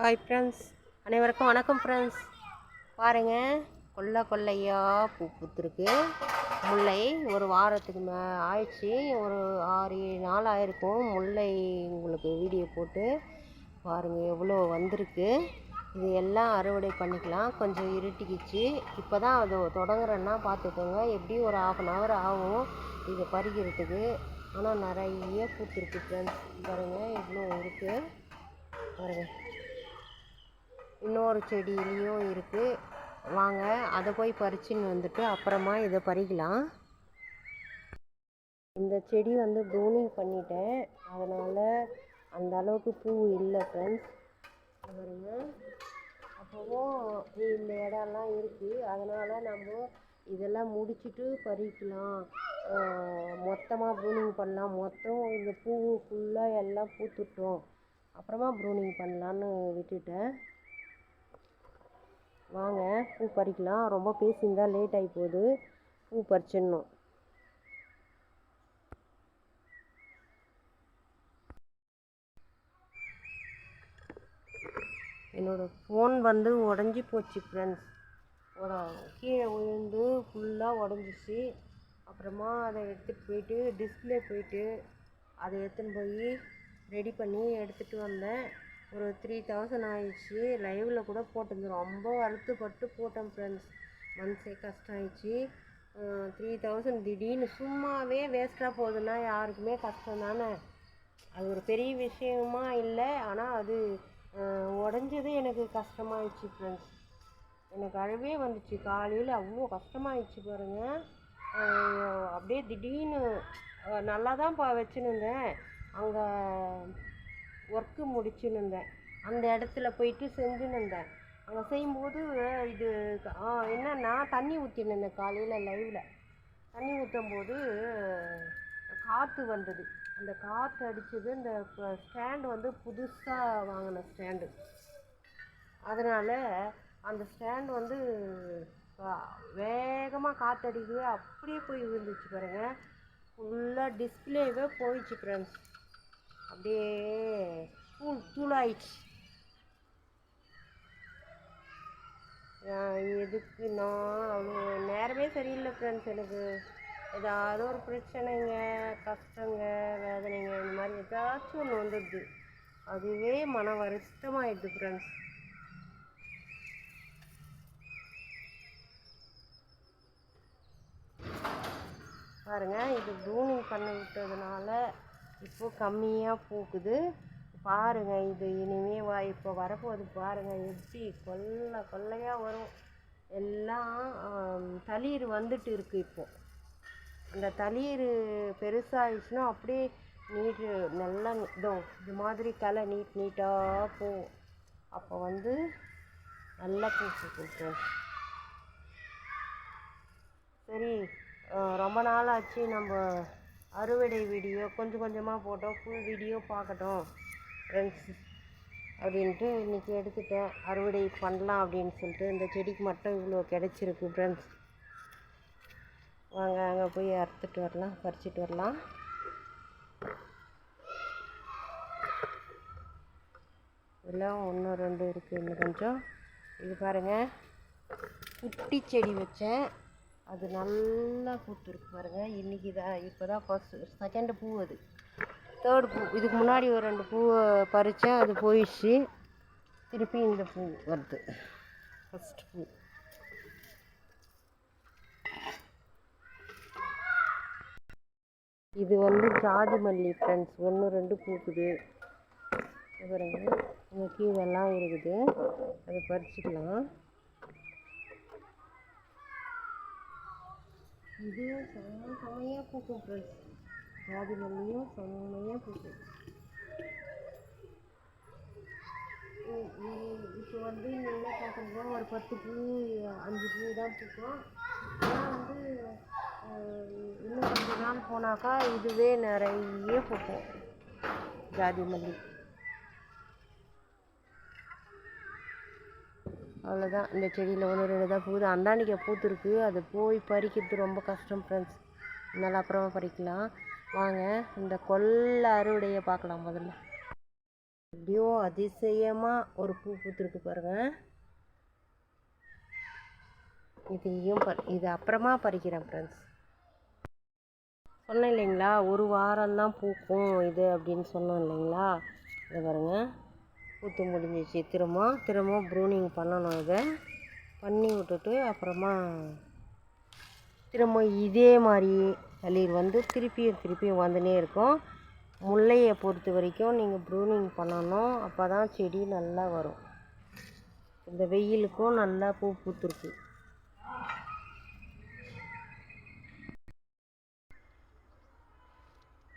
Hi friends அனைவருக்கும் வணக்கம் friends பாருங்கள் கொல்லை கொல்லையாக பூ பூத்துருக்கு. முல்லை ஒரு வாரத்துக்கு மே ஆயிடுச்சு. ஒரு ஆறு ஏழு நாள் ஆயிருக்கும். முல்லை உங்களுக்கு வீடியோ போட்டு பாருங்கள் எவ்வளோ வந்திருக்கு. இது எல்லாம் அறுவடை பண்ணிக்கலாம். கொஞ்சம் இருட்டிக்கிச்சு. இப்போ தான் அது தொடங்குறேன்னா பார்த்துக்கோங்க. எப்படியும் ஒரு ஆஃப் அன் ஹவர் ஆகும் இதை பறிக்கிறதுக்கு. ஆனால் நிறைய பூத்துருக்கு ஃப்ரெண்ட்ஸ் பாருங்கள் இவ்வளோ இருக்குது பாருங்கள் இன்னொரு செடியிலையும் இருக்குது வாங்க அதை போய் பறிச்சுன்னு வந்துட்டு அப்புறமா இதை பறிக்கலாம். இந்த செடி வந்து ப்ரூனிங் பண்ணிட்டேன். அதனால் அந்த அளவுக்கு பூ இல்லை ஃப்ரெண்ட்ஸ் பாருங்க. அப்போவும் இந்த இடம்லாம் இருக்குது அதனால் நம்ம இதெல்லாம் முடிச்சுட்டு பறிக்கலாம். மொத்தமாக ப்ரூனிங் பண்ணலாம். மொத்தம் இந்த பூ ஃபுல்லாக எல்லாம் பூத்துட்டோம். அப்புறமா ப்ரூனிங் பண்ணலான்னு விட்டுட்டேன். வாங்க பூ பறிக்கலாம். ரொம்ப பேசியிருந்தா லேட் ஆகி போகுது. பூ பறிச்சிடணும். என்னோடய ஃபோன் வந்து உடஞ்சி போச்சு ஃப்ரெண்ட்ஸ் கீழே விழுந்து ஃபுல்லாக உடஞ்சிச்சு. அப்புறமா அதை எடுத்துகிட்டு போயிட்டு டிஸ்பிளே போயிட்டு அதை எடுத்துன்னு போய் ரெடி பண்ணி எடுத்துகிட்டு வந்தேன். ஒரு த்ரீ தௌசண்ட் ஆயிடுச்சு. லைவில் கூட போட்டிருந்து ரொம்ப வருத்தப்பட்டு போட்டேன் ஃப்ரெண்ட்ஸ் மனசே கஷ்டம் ஆயிடுச்சு த்ரீ தௌசண்ட் திடீர்னு சும்மாவே வேஸ்ட்டாக போகுதுன்னா யாருக்குமே கஷ்டம் தானே? அது ஒரு பெரிய விஷயமா இல்லை. ஆனால் அது உடஞ்சது எனக்கு கஷ்டமாயிடுச்சு ஃப்ரெண்ட்ஸ் எனக்கு அழுவே வந்துச்சு. காலையில் அவ்வளோ கஷ்டமாயிடுச்சு பாருங்கள் அப்படியே திடீர்னு நல்லா தான் பா வச்சுன்னு இருந்தேன். அங்கே ஒர்க்கு முடிச்சுன்னு இருந்தேன். அந்த இடத்துல போயிட்டு செஞ்சுன்னு இருந்தேன். அங்கே செய்யும்போது இது என்னென்னா தண்ணி ஊற்றின்னு இருந்தேன் காலையில் லைவில் தண்ணி ஊற்றும் போது காற்று வந்தது. அந்த காற்று அடித்தது இந்த ஸ்டாண்டு வந்து புதுசாக வாங்கின ஸ்டாண்டு அதனால் அந்த ஸ்டாண்ட் வந்து வேகமாக காற்றடிக்கவே அப்படியே போய் விழுந்துச்சு பாருங்கள் ஃபுல்லாக டிஸ்பிளேவே போயிடுச்சு ஃப்ரெண்ட்ஸ் அப்படியே தூள் தூளாயிடுச்சு. எதுக்கு நான் அவ்வளோ நேரமே சரியில்லை ஃப்ரெண்ட்ஸ் எனக்கு ஏதாவது ஒரு பிரச்சனைங்க கஷ்டங்க வேதனைங்க இந்த மாதிரி ஏதாச்சும் ஒன்று வந்துடுது. அதுவே மன வருத்தமாயிடுது ஃப்ரெண்ட்ஸ் பாருங்கள் இது ப்ரூனிங் பண்ணி விட்டதுனால இப்போ கம்மியாக பூக்குது பாருங்கள் இது இனிமே வா இப்போ வரப்போகுது பாருங்கள் எப்படி கொள்ளை கொள்ளையாக வரும். எல்லாம் தளிர் வந்துட்டு இருக்குது இப்போது அந்த தளிர் பெருசாகிடுச்சுன்னா அப்படியே நீட்டு நல்லா இதோ இது மாதிரி தலை நீட் நீட்டாக போகும். அப்போ வந்து நல்லா பூ பூக்கும் சரி ரொம்ப நாள் ஆச்சு நம்ம அறுவடை வீடியோ கொஞ்சம் கொஞ்சமாக போட்டோம் ஃபுல் வீடியோ பார்க்கட்டும் ஃப்ரெண்ட்ஸ் அப்படின்ட்டு இன்றைக்கி எடுத்துட்டேன். அறுவடை பண்ணலாம் அப்படின்னு சொல்லிட்டு இந்த செடிக்கு மட்டும் இவ்வளோ கிடச்சிருக்கு ஃப்ரெண்ட்ஸ் வாங்க அங்கே போய் அறுத்துட்டு வரலாம் பறிச்சிட்டு வரலாம். எல்லாம் ஒன்று ரெண்டு இருக்குது இன்னும் கொஞ்சம். இது பாருங்கள் குட்டி செடி வச்சேன். அது நல்லா பூத்துருக்கு பாருங்கள் இன்றைக்கி தான் இப்போ தான் ஃபஸ்ட் செகண்டு பூ அது. தேர்டு பூ. இதுக்கு முன்னாடி ஒரு ரெண்டு பூவை பறித்தேன் அது போயிடுச்சு. திருப்பி இந்த பூ வருது. ஃபஸ்ட் பூ. இது வந்து ஜாதி மல்லி ஃப்ரெண்ட்ஸ் ஒன்று ரெண்டு பூக்குது. பாருங்க. இங்கே கீழெல்லாம் இருக்குது. அதை பறிச்சிக்கலாம். இதுவும் செம்ம செம்மையாக பூக்கும் ஃப்ரெண்ட்ஸ் ஜாதி மல்லியும் செம்மையாக பூக்கும் இப்போ வந்து என்ன பார்க்குறீங்க ஒரு பத்து பூ அஞ்சு பூ தான் பூக்கும். ஆனால் வந்து இன்னும் கொஞ்ச நாள் போனாக்கா இதுவே நிறைய பூக்கும். ஜாதி மல்லி. அவ்வளோதான் இந்த செடியில் ஒன்று ரெண்டு தான் பூது. அந்தாண்டிக்காய் பூத்துருக்கு. அது போய் பறிக்கிறது ரொம்ப கஷ்டம் ஃப்ரெண்ட்ஸ் நல்லா அப்புறமா பறிக்கலாம். வாங்க இந்த கொல்லை அறுவடையை பார்க்கலாம் முதல்ல. எப்படியோ அதிசயமாக ஒரு பூ பூத்துருக்கு பாருங்கள் இதையும் ப இது அப்புறமா பறிக்கிறேன் ஃப்ரெண்ட்ஸ் சொன்னேன் இல்லைங்களா? ஒரு வாரம்தான் பூக்கும் இது அப்படின்னு சொன்னோம் இல்லைங்களா? இதை பாருங்கள் பூத்து முடிஞ்சிச்சு. திரும்ப திரும்ப ப்ரூனிங் பண்ணணும் இதை. பண்ணி விட்டுட்டு அப்புறமா திரும்ப இதே மாதிரி தளிர் வந்து திருப்பியும் திருப்பியும் வந்துனே இருக்கும். முல்லையை பொறுத்த வரைக்கும் நீங்கள் ப்ரூனிங் பண்ணணும். அப்போ தான் செடி நல்லா வரும். இந்த வெயிலுக்கும் நல்லா பூ பூத்துருக்கு.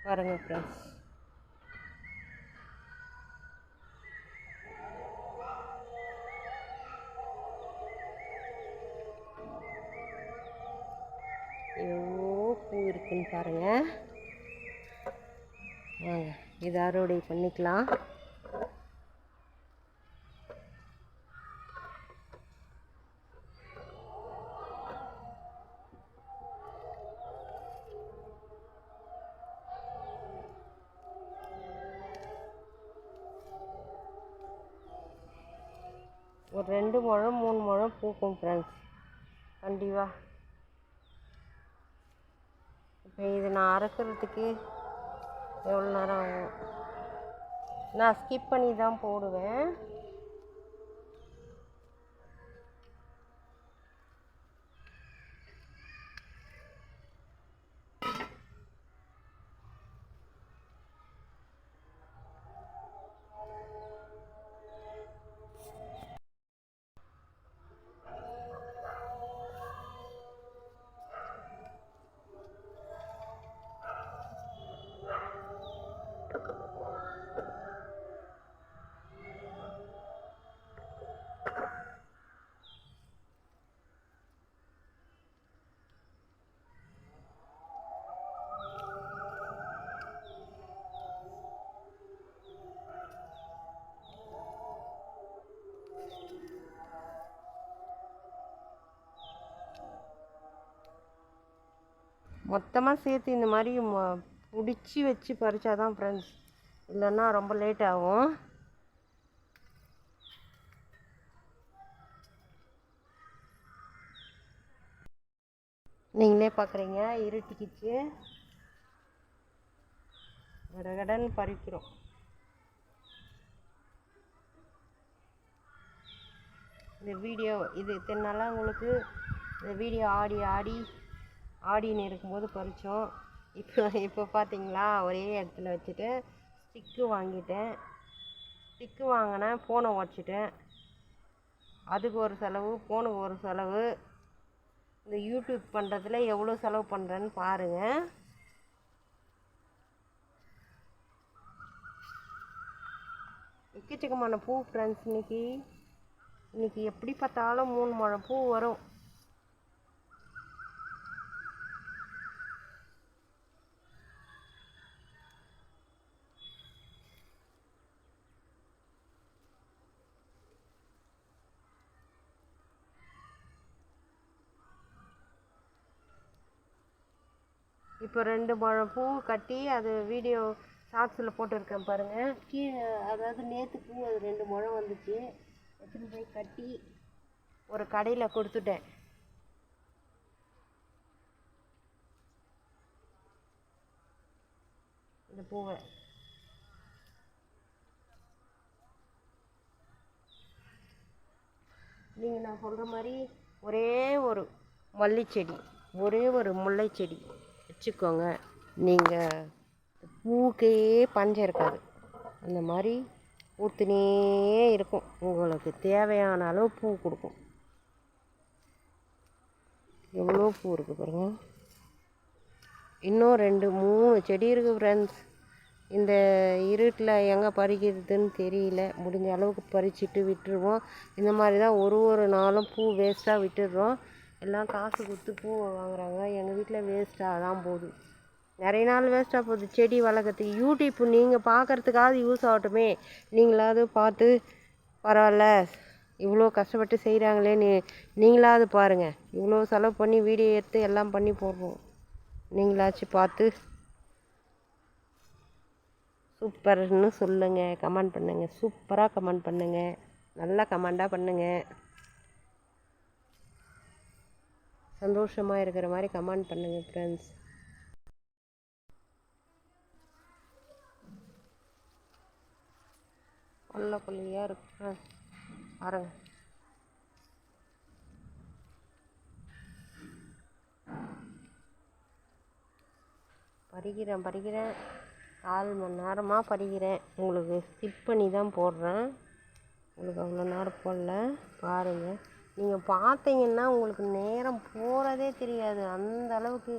பாருங்க ஃப்ரெண்ட்ஸ் எவ்வளோ பூ இருக்குன்னு பாருங்கள் வாங்க இதை அறுவடை பண்ணிக்கலாம்? ஒரு ரெண்டு முழம் மூணு முழம் பூக்கும் ஃப்ரெண்ட்ஸ் கண்டிப்பாக இப்போ இது நான் அறுக்கிறதுக்கு எவ்வளோ நேரம் ஆகும்? நான் ஸ்கிப் பண்ணி தான் போடுவேன். மொத்தமாக சேர்த்து இந்த மாதிரி பிடிச்சி வச்சு பறிச்சா தான் ஃப்ரெண்ட்ஸ் இல்லைன்னா ரொம்ப லேட் ஆகும். நீங்களே பார்க்குறீங்க இருட்டிக்கிச்சு. கடகடன்னு பறிக்கிறோம். இந்த வீடியோ இது இத்தனை நாளாக உங்களுக்கு இந்த வீடியோ ஆடி ஆடி ஆடின்னு இருக்கும்போது பறித்தோம். இப்போ இப்போ பார்த்தீங்களா? ஒரே இடத்துல வச்சுட்டு ஸ்டிக்கு வாங்கிட்டேன். ஸ்டிக்கு வாங்கினேன் ஃபோனை உடச்சிட்டேன். அதுக்கு ஒரு செலவு ஃபோனுக்கு ஒரு செலவு. இந்த யூடியூப் பண்ணுறதுல எவ்வளோ செலவு பண்ணுறேன்னு பாருங்கள் எக்கச்சக்கமான பூ ஃப்ரெண்ட்ஸ் இன்றைக்கி இன்னைக்கு எப்படி பார்த்தாலும் மூணு முழம் பூ வரும். இப்போ ரெண்டு முழம் பூ கட்டி அது வீடியோ ஷார்ட்ஸில் போட்டிருக்கேன் பாருங்கள் கீழே அதாவது நேற்று பூ அது ரெண்டு முழம் வந்துச்சு. எடுத்துன்னு போய் கட்டி ஒரு கடையில் கொடுத்துட்டேன். இந்த பூவை. நீங்கள் நான் சொல்கிற மாதிரி ஒரே ஒரு மல்லிச்செடி ஒரே ஒரு முல்லை செடி வச்சுக்கோங்க. நீங்கள் பூக்கே பஞ்சம் இருக்காது. அந்த மாதிரி பூத்துனே இருக்கும். உங்களுக்கு தேவையான அளவு பூ கொடுக்கும். எவ்வளோ பூ இருக்குது பாருங்க. இன்னும் ரெண்டு மூணு செடி இருக்குது ஃப்ரெண்ட்ஸ் இந்த இருட்டில் எங்கே பறிக்கிறதுன்னு தெரியல. முடிஞ்ச அளவுக்கு பறிச்சுட்டு விட்டுருவோம். இந்த மாதிரி தான் ஒரு ஒரு நாளும் பூ வேஸ்ட்டாக விட்டுடுறோம். எல்லாம் காசு கொடுத்து பூ வாங்குறாங்க. எங்கள் வீட்டில் வேஸ்ட்டாக தான் போகுது நிறைய நாள் வேஸ்ட்டாக போகுது செடி வளர்க்குறதுக்கு யூடியூப் நீங்கள் பார்க்குறதுக்காவது யூஸ் ஆகட்டுமே. நீங்களாவது பார்த்து பரவாயில்ல இவ்வளோ கஷ்டப்பட்டு செய்கிறாங்களே நீ நீங்களாவது பாருங்கள் இவ்வளோ செலவு பண்ணி வீடியோ எடுத்து எல்லாம் பண்ணி போடுறோம். நீங்களாச்சும் பார்த்து சூப்பர்னு சொல்லுங்கள் கமெண்ட் பண்ணுங்கள் சூப்பராக கமெண்ட் பண்ணுங்கள் நல்லா கமெண்டாக பண்ணுங்கள் சந்தோஷமாக இருக்கிற மாதிரி கமெண்ட் பண்ணுங்கள் ஃப்ரெண்ட்ஸ் கொல்ல கொல்லையாக இருக்கு. பாருங்க. பறிக்கிறேன் பறிக்கிறேன் கால் மணி நேரமாக பறிக்கிறேன் உங்களுக்கு ஸ்கிப் பண்ணி தான் போடுறேன். உங்களுக்கு அவ்வளோ நேரம் போடல. பாருங்கள் நீங்கள் பார்த்தீங்கன்னா உங்களுக்கு நேரம் போகிறதே தெரியாது. அந்த அளவுக்கு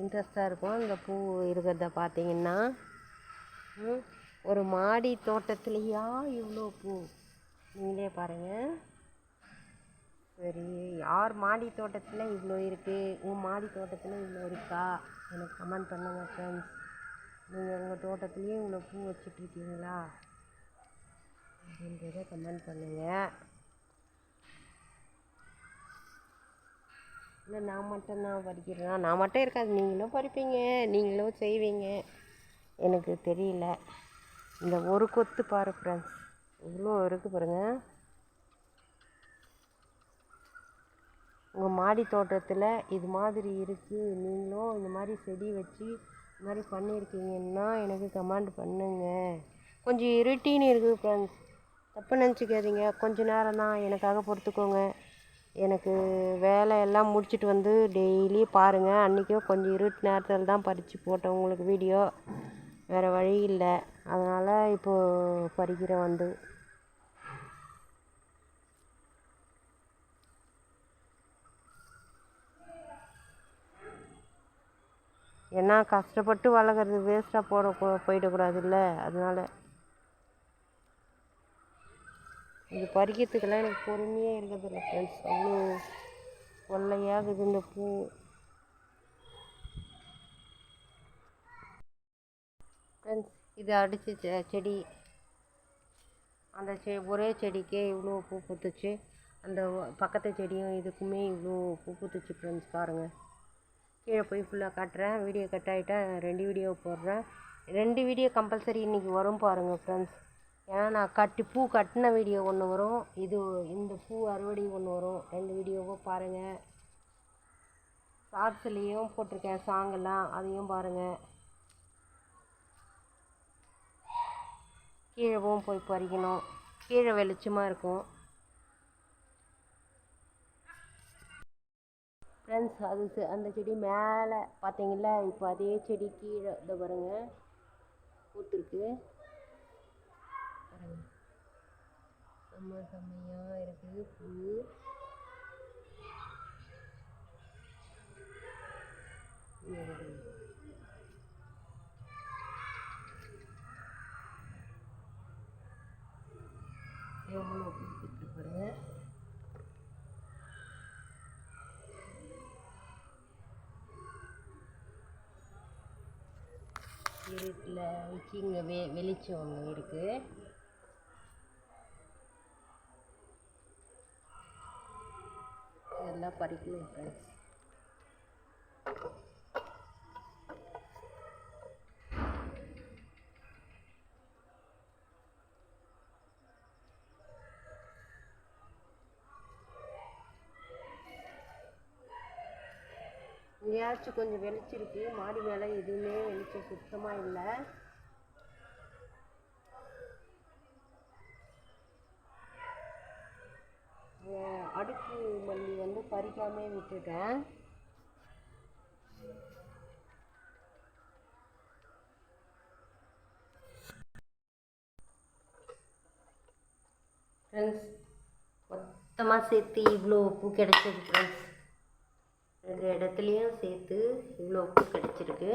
இன்ட்ரெஸ்டாக இருக்கும். இந்த பூ இருக்கிறத பார்த்தீங்கன்னா ம், ஒரு மாடி தோட்டத்துலேயா இவ்வளோ பூ? நீங்களே பாருங்கள் சரி யார் மாடி தோட்டத்தில் இவ்வளோ இருக்குது உன் மாடி தோட்டத்தில் இவ்வளோ இருக்கா? எனக்கு கமெண்ட் பண்ணுங்கள் ஃப்ரெண்ட்ஸ் நீங்கள் உங்கள் தோட்டத்துலேயும் இவ்வளோ பூ வச்சுட்ருக்கீங்களா அப்படின்றத கமெண்ட் பண்ணுங்கள் இல்லை நான் மட்டும் தான் பறிக்கிறேனா நான் மட்டும் இருக்காது. நீங்களும் பறிப்பீங்க நீங்களும் செய்வீங்க. எனக்கு தெரியல. இந்த ஒரு கொத்து பாரு ஃப்ரெண்ட்ஸ் இவ்வளோ இருக்குது பாருங்கள் உங்கள் மாடி தோட்டத்தில் இது மாதிரி இருக்குது நீங்களும் இந்த மாதிரி செடி வச்சு இந்த மாதிரி பண்ணியிருக்கீங்கன்னா எனக்கு கமெண்ட் பண்ணுங்க. கொஞ்சம் இருட்டின்னு இருக்குது ஃப்ரெண்ட்ஸ் தப்பு நினச்சிக்காதீங்க. கொஞ்சம் நேரம் தான் எனக்காக பொறுத்துக்கோங்க. எனக்கு வேலையெல்லாம் முடிச்சுட்டு வந்து டெய்லி பாருங்கள் அன்றைக்கும் கொஞ்சம் இருட்டு நேரத்தில் தான் பறித்து போட்டேன் உங்களுக்கு வீடியோ வேறு வழி இல்லை. அதனால் இப்போது பறிக்கிறேன் வந்து. ஏன்னா கஷ்டப்பட்டு வளர்க்குறது வேஸ்ட்டாக போட போயிடக்கூடாதுல்ல. அதனால இது பறிக்கிறதுக்கெல்லாம் எனக்கு பொறுமையே இருக்கிறதில்ல ஃப்ரெண்ட்ஸ் அவ்வளோ கொள்ளையாகுது இந்த பூ. ஃப்ரெண்ட்ஸ் இது அடித்த செ செடி. அந்த செ ஒரே செடிக்கே இவ்வளோ பூ பூத்துச்சு. அந்த பக்கத்து செடியும் இதுக்குமே இவ்வளோ பூ பூத்துச்சு ஃப்ரெண்ட்ஸ் பாருங்கள் கீழே போய் ஃபுல்லாக காட்டுறேன். வீடியோ கட் ஆகிட்டேன் ரெண்டு வீடியோ போடுறேன். ரெண்டு வீடியோ கம்பல்சரி இன்றைக்கி வரும் பாருங்கள் ஃப்ரெண்ட்ஸ் ஏன்னா நான் கட்டி பூ கட்டின வீடியோ ஒன்று வரும். இது இந்த பூ அறுவடை ஒன்று வரும். ரெண்டு வீடியோவும் பாருங்கள் ஷார்ட்ஸ்லேயும் போட்டிருக்கேன் சாங்கெல்லாம் அதையும் பாருங்கள் கீழவும் போய் பறிக்கணும். கீழே வெளிச்சமாக இருக்கும். ஃப்ரெண்ட்ஸ் அது அந்த செடி மேலே பார்த்தீங்களா இப்போ அதே செடி கீழே இதை பாருங்கள் பூத்துருக்கு. செம்ம செம்மையாக இருக்குது பூ. இங்க பாருங்க. எவ்வளோ பூத்துருக்கு பாருங்க இருட்டில் வச்சு இங்கே வெ வெளிச்சம் ஒன்று இருக்குது இதெல்லாம் பறிக்கணும் ஃப்ரெண்ட்ஸ் இங்கேயாச்சும் கொஞ்சம் வெளிச்சிருக்கு மாடி மேலே எதுவுமே வெளிச்சம் சுத்தமாக இல்லை. அடுக்கு மல்லி வந்து பறிக்காமே விட்டுட்டேன். ஃப்ரெண்ட்ஸ் மொத்தமாக சேர்த்து இவ்வளோ பூ கிடைச்சது ஃப்ரெண்ட்ஸ் ரெண்டு இடத்துலையும் சேர்த்து இவ்வளோ பூ கிடச்சிருக்கு.